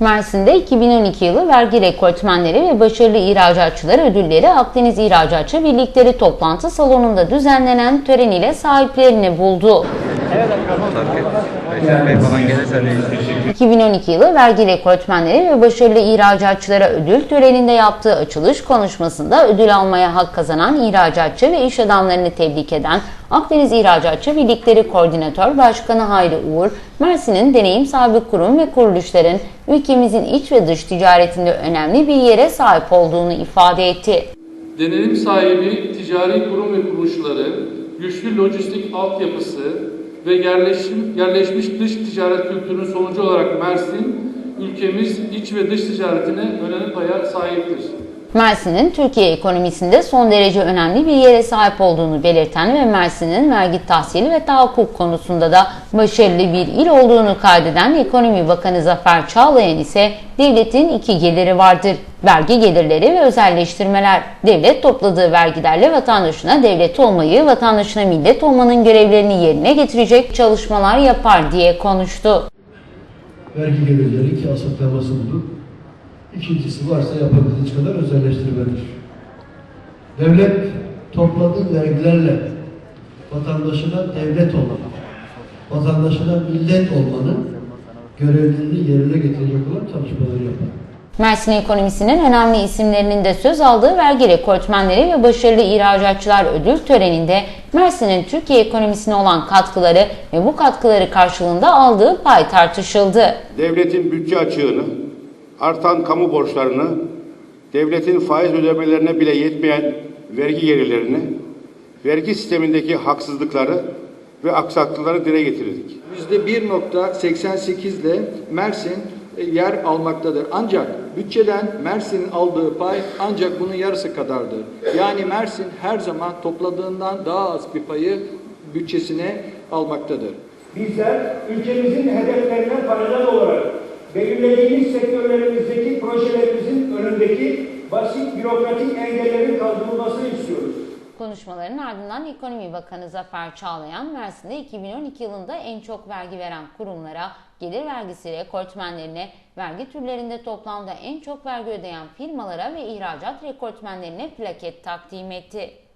Mersin'de 2012 yılı vergi rekortmenleri ve başarılı ihracatçılar ödülleri Akdeniz İhracatçı Birlikleri toplantı salonunda düzenlenen tören ile sahiplerini buldu. Recep Bey falan gelirse değil. 2012 yılı vergi rekortmenleri ve başarılı ihracatçılara ödül töreninde yaptığı açılış konuşmasında ödül almaya hak kazanan ihracatçı ve iş adamlarını tebrik eden Akdeniz İhracatçı Birlikleri Koordinatör Başkanı Hayri Uğur, Mersin'in deneyim sahibi kurum ve kuruluşların ülkemizin iç ve dış ticaretinde önemli bir yere sahip olduğunu ifade etti. Deneyim sahibi ticari kurum ve kuruluşları, güçlü lojistik altyapısı ve yerleşmiş, yerleşmiş dış ticaret kültürünün sonucu olarak Mersin, ülkemiz iç ve dış ticaretine önemli paya sahiptir. Mersin'in Türkiye ekonomisinde son derece önemli bir yere sahip olduğunu belirten ve Mersin'in vergi tahsili ve tahakkuk konusunda da başarılı bir il olduğunu kaydeden Ekonomi Bakanı Zafer Çağlayan ise devletin iki geliri vardır. Vergi gelirleri ve özelleştirmeler. Devlet topladığı vergilerle vatandaşına devlet olmayı, vatandaşına millet olmanın görevlerini yerine getirecek çalışmalar yapar diye konuştu. vergi gelirleri ki asıl teması budur. İkincisi varsa yapabildiğiniz kadar özelleştirmedir. Devlet topladığı vergilerle vatandaşına devlet olmanın, vatandaşına millet olmanın görevlerini yerine getirecek olan çalışmaları yapar. Mersin ekonomisinin önemli isimlerinin de söz aldığı vergi rekortmenleri ve başarılı ihracatçılar ödül töreninde Mersin'in Türkiye ekonomisine olan katkıları ve bu katkıları karşılığında aldığı pay tartışıldı. devletin bütçe açığını, artan kamu borçlarını, devletin faiz ödemelerine bile yetmeyen vergi gelirlerini, vergi sistemindeki haksızlıkları ve aksaklıkları dile getirdik. %1.88 ile Mersin e, yer almaktadır. Ancak bütçeden Mersin'in aldığı pay ancak bunun yarısı kadardır. Yani Mersin her zaman topladığından daha az bir payı bütçesine almaktadır. Bizler ülkemizin hedeflerine basit bürokratik engellerin kaldırılmasını istiyoruz. Konuşmaların ardından Ekonomi Bakanı Zafer Çağlayan, Mersin'de 2012 yılında en çok vergi veren kurumlara, gelir vergisi rekortmenlerine, vergi türlerinde toplamda en çok vergi ödeyen firmalara ve ihracat rekortmenlerine plaket takdim etti.